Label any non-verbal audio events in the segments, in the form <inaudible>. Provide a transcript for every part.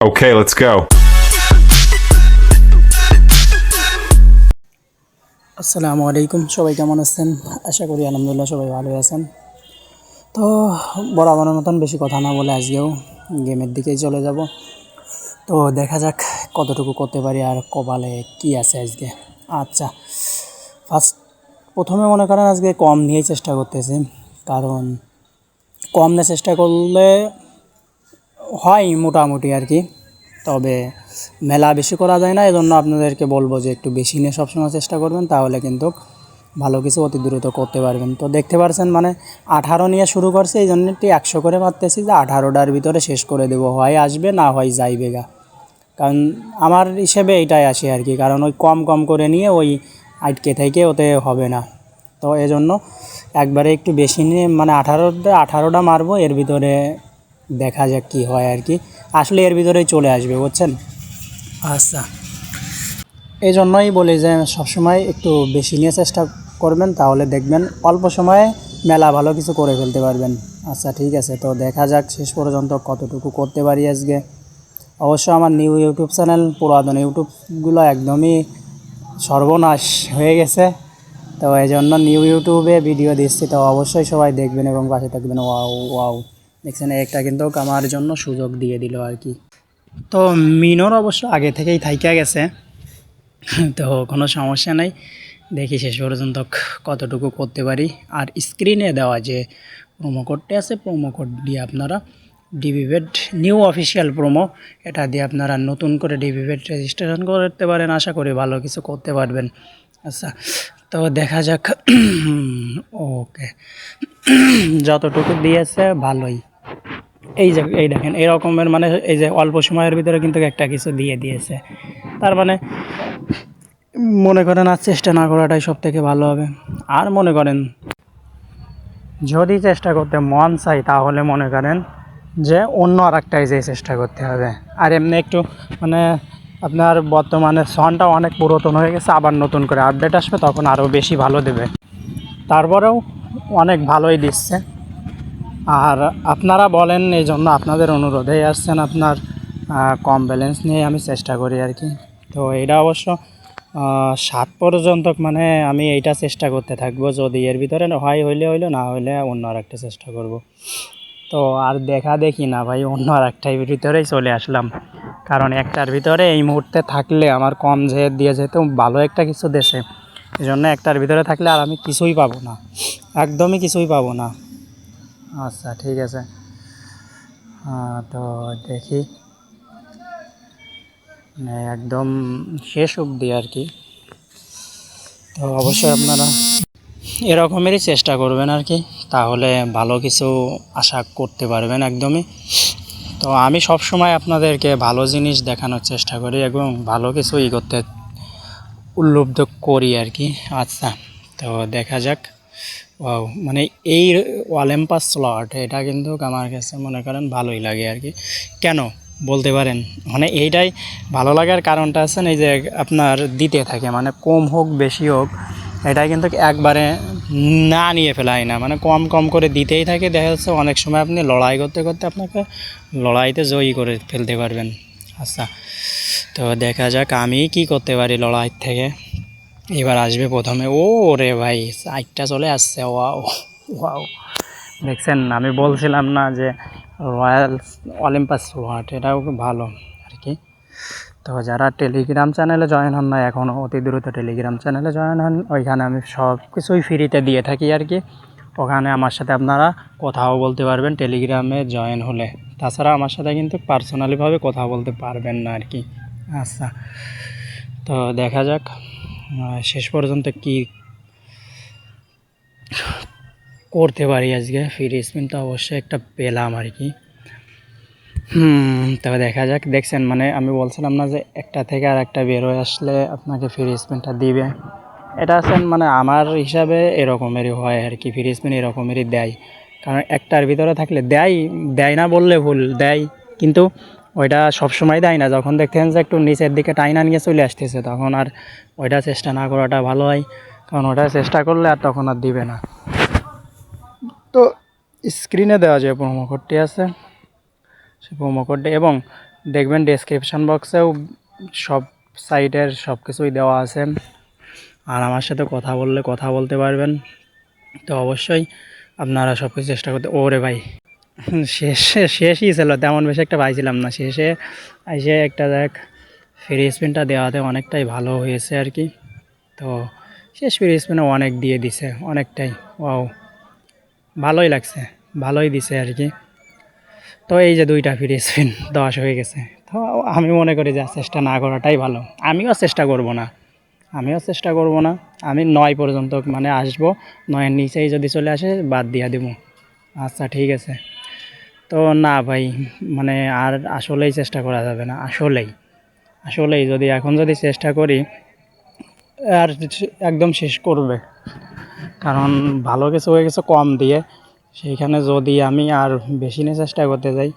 Okay, let's go. আসসালামু আলাইকুম সবাই কেমন আছেন? আশা করি আলহামদুলিল্লাহ সবাই ভালো আছেন। তো বরাবরের মতন বেশি কথা না বলে আজকেও গেমের দিকেই চলে যাব। তো দেখা যাক কতটুকু করতে পারি আর কপালে কি আছে আজকে। আচ্ছা ফার্স্ট প্রথমে মনে করেন আজকে কম নিয়েই চেষ্টা করতেছি। কারণ কম নিয়ে চেষ্টা করলে হয় মোটামুটি আর কি। তবে মেলা বেশি করা যায় না, এজন্য আপনাদেরকে বলব যে একটু বেশি নিয়ে সবসময় চেষ্টা করবেন, তাহলে কিন্তু ভালো কিছু অতি দ্রুত করতে পারবেন। তো দেখতে পারছেন মানে আঠারো নিয়ে শুরু করছে এই জন্য একটু একশো করে ভাবতেছি যে আঠারোটার ভিতরে শেষ করে দেবো, হয় আসবে না হয় যাইবে গা। কারণ আমার হিসেবে এটাই আসে আর কি, কারণ ওই কম কম করে নিয়ে ওই আটকে থেকে ওতে হবে না। তো এজন্য একবারে একটু বেশি নিয়ে মানে আঠারোটা আঠারোটা মারবো, এর ভিতরে দেখা যাক কী হয় আর কি। আসলে এর ভিতরেই চলে আসবে বুঝছেন? আচ্ছা। এই জন্যই বলি যে সবসময় একটু বেশি নিয়ে চেষ্টা করবেন তাহলে দেখবেন অল্প সময়ে মেলা ভালো কিছু করে ফেলতে পারবেন। আচ্ছা ঠিক আছে তো দেখা যাক শেষ পর্যন্ত কতটুকু করতে পারি আজকে। অবশ্য আমার নিউ ইউটিউব চ্যানেল পুরাতন ইউটিউবগুলো একদমই সর্বনাশ হয়ে গেছে। তো এই জন্য নিউ ইউটিউবে ভিডিও দিচ্ছি তো অবশ্যই সবাই দেখবেন এবং পাশে থাকবেন। Wow wow. দেখছেন, একটা কিন্তু আমার জন্য সুযোগ দিয়ে দিল আর কি। তো মিনোর অবশ্য আগে থেকেই থাইকা গেছে। তো কোনো সমস্যা নাই। দেখি শেষ পর্যন্ত কতটুকু করতে পারি। আর স্ক্রিনে দেওয়া যে প্রোমো কোডটি আছে প্রোমো কোড দিয়ে আপনারা ডিবিভেট নিউ অফিসিয়াল প্রোমো এটা দিয়ে আপনারা নতুন করে ডিবিভেট রেজিস্ট্রেশন করতে পারেন। আশা করি ভালো কিছু করতে পারবেন। আচ্ছা তো দেখা যাক। <clears throat> ওকে। <clears throat> যতটুকু দিয়েছে, ভালোই। এই যে, এই দেখেন, এই রকমের মানে এই যে অল্প সময়ের ভিতরে কিন্তু একটা কিছু দিয়ে দিয়েছে। তার মানে মনে করেন আর চেষ্টা না করাটাই সব থেকে ভালো হবে। আর মনে করেন যদি চেষ্টা করতে মন চাই তাহলে মনে করেন যে অন্য আর একটাই যে চেষ্টা করতে হবে। আর এমনি একটু মানে আপনার বর্তমানে সনটা অনেক পুরাতন হয়ে গেছে, আবার নতুন করে আপডেট আসবে, তখন আরও বেশি ভালো দেবে। তারপরেও অনেক ভালোই দিচ্ছে। আর আপনারা বলেন এই জন্য আপনাদের অনুরোধেই আসছেন আপনার কম ব্যালেন্স নিয়ে আমি চেষ্টা করি আর কি। তো এটা অবশ্য সাত পর্যন্ত মানে আমি এইটা চেষ্টা করতে থাকব। যদি এর ভিতরে হয়, হইলে হইল, না হইলে অন্য আর একটা চেষ্টা করব। তো আর দেখা দেখি না ভাই, অন্য আর একটাই ভিতরেই চলে আসলাম। কারণ একটার ভিতরে এই মুহূর্তে থাকলে আমার কম যে দিয়ে যেহেতু ভালো একটা কিছু দেশে এই জন্য একটার ভিতরে থাকলে আর আমি কিছুই পাবো না। একদমই কিছুই পাবো না। আচ্ছা ঠিক আছে। তো দেখি। মানে একদম শেষ অবধি আর কি। তো অবশ্যই আপনারা এরকমেরই চেষ্টা করবেন আর কি। তাহলে ভালো কিছু আশা করতে পারবেন একদমই। তো আমি সব সময় আপনাদেরকে ভালো জিনিস দেখানোর চেষ্টা করি এবং ভালো কিছু ই করতে উল্লুব্ধ করি আর কি। আচ্ছা তো দেখা যাক। ওয়াও মানে এই ওয়ালেম্পাস স্লট এটা কিন্তু আমার কাছে মনে করেন ভালোই লাগে আর কি। কেন? বলতে পারেন। মানে এইটাই ভালো লাগার কারণটা আছে এই যে আপনার দিতে থাকে মানে কম হোক, বেশি হোক, এটা কিন্তু একবারে না নিয়ে ফেলাই না। মানে কম কম করে দিতেই থাকে, দেখা যাচ্ছে অনেক সময় আপনি লড়াই করতে করতে আপনাকে লড়াইতে জয়ী করে ফেলতে পারবেন। আচ্ছা তো দেখা যাক আমি কি করতে পারি লড়াই থেকে। এবার আসবে প্রথমে। ও রে ভাই সাইডটা চলে আসছে, ওয়াও ওয়াও। দেখছেন, আমি বলছিলাম না যে রয়্যাল অলিম্পাস ওয়াট এটাও ভালো আর কি। তো যারা টেলিগ্রাম চ্যানেলে জয়েন হন না এখনও অতি দ্রুত টেলিগ্রাম চ্যানেলে জয়েন হন, ওইখানে আমি সব কিছুই ফ্রিতে দিয়ে থাকি আর কি। ওখানে আমার সাথে আপনারা কথাও বলতে পারবেন, টেলিগ্রামে জয়েন হলে। তাছাড়া আমার সাথে কিন্তু পার্সোনালিভাবে কথা বলতে পারবেন না আর কি। আচ্ছা তো দেখা যাক। শেষ পর্যন্ত কি করতে পারি আজকে? ফ্রি স্পিনটা অবশ্যই একটা পেলাম আর কি। তবে দেখা যাক, দেখছেন মানে আমি বলছিলাম না যে একটা থেকে আর একটা বের হয়ে আসলে আপনাকে ফ্রি স্পিনটা দিবে। এটা আছেন মানে আমার হিসাবে এরকমেরই হয় আর কি, ফ্রি স্পিন এরকমেরই দেয়। কারণ একটার ভিতরে থাকলে দেয় দেয় না বললে ভুল, দেয়। কিন্তু ওইটা সবসময় দেয় না। যখন দেখতেন যে একটু নিচের দিকে টাইনা নিয়ে চলে আসতেছে, তখন আর ওইটা চেষ্টা না করাটা ভালো হয়। কারণ ওটা চেষ্টা করলে আর তখন আর দিবে না। তো স্ক্রিনে দেওয়া যে প্রোমো কোডটি আছে সেই প্রোমো কোডটি এবং দেখবেন ডেসক্রিপশন বক্সেও সব সাইটের সব কিছুই দেওয়া আছে। আর আমার সাথে কথা বললে কথা বলতে পারবেন। তো অবশ্যই আপনারা সব কিছু চেষ্টা করতে ওরে ভাই। শেষে, শেষই ছিল, তেমন বেশি একটা পাইছিলাম না। শেষে এসে একটা দেখ ফ্রি স্পিনটা দেওয়াতে অনেকটাই ভালো হয়েছে আর কি। তো শেষ ফ্রি স্পিনে অনেক দিয়ে দিছে, অনেকটাই। ওয়াও ভালোই লাগছে, ভালোই দিছে আর কি। তো এই যে দুইটা ফ্রি স্পিন দশ হয়ে গেছে। তো আমি মনে করি যে চেষ্টা না করাটাই ভালো। আমিও চেষ্টা করব না। আমিও চেষ্টা করব না। আমি নয় পর্যন্ত মানে আসব, নয়ের নিচেই যদি চলে আসে বাদ দিয়ে দিব। আচ্ছা ঠিক আছে। তো না ভাই মানে আর আসলেই চেষ্টা করা যাবে না, আসলেই। আসলেই যদি এখন যদি চেষ্টা করি, আর একদম শেষ করবে। কারণ ভালো কিছু হয়ে গেছে কম দিয়ে, সেইখানে যদি আমি আর বেশি নিয়ে চেষ্টা করতে যাই,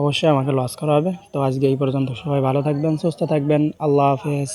অবশ্যই আমাকে লস করা হবে। তো আজকে এই পর্যন্ত সবাই ভালো থাকবেন, সুস্থ থাকবেন, আল্লাহ হাফেজ।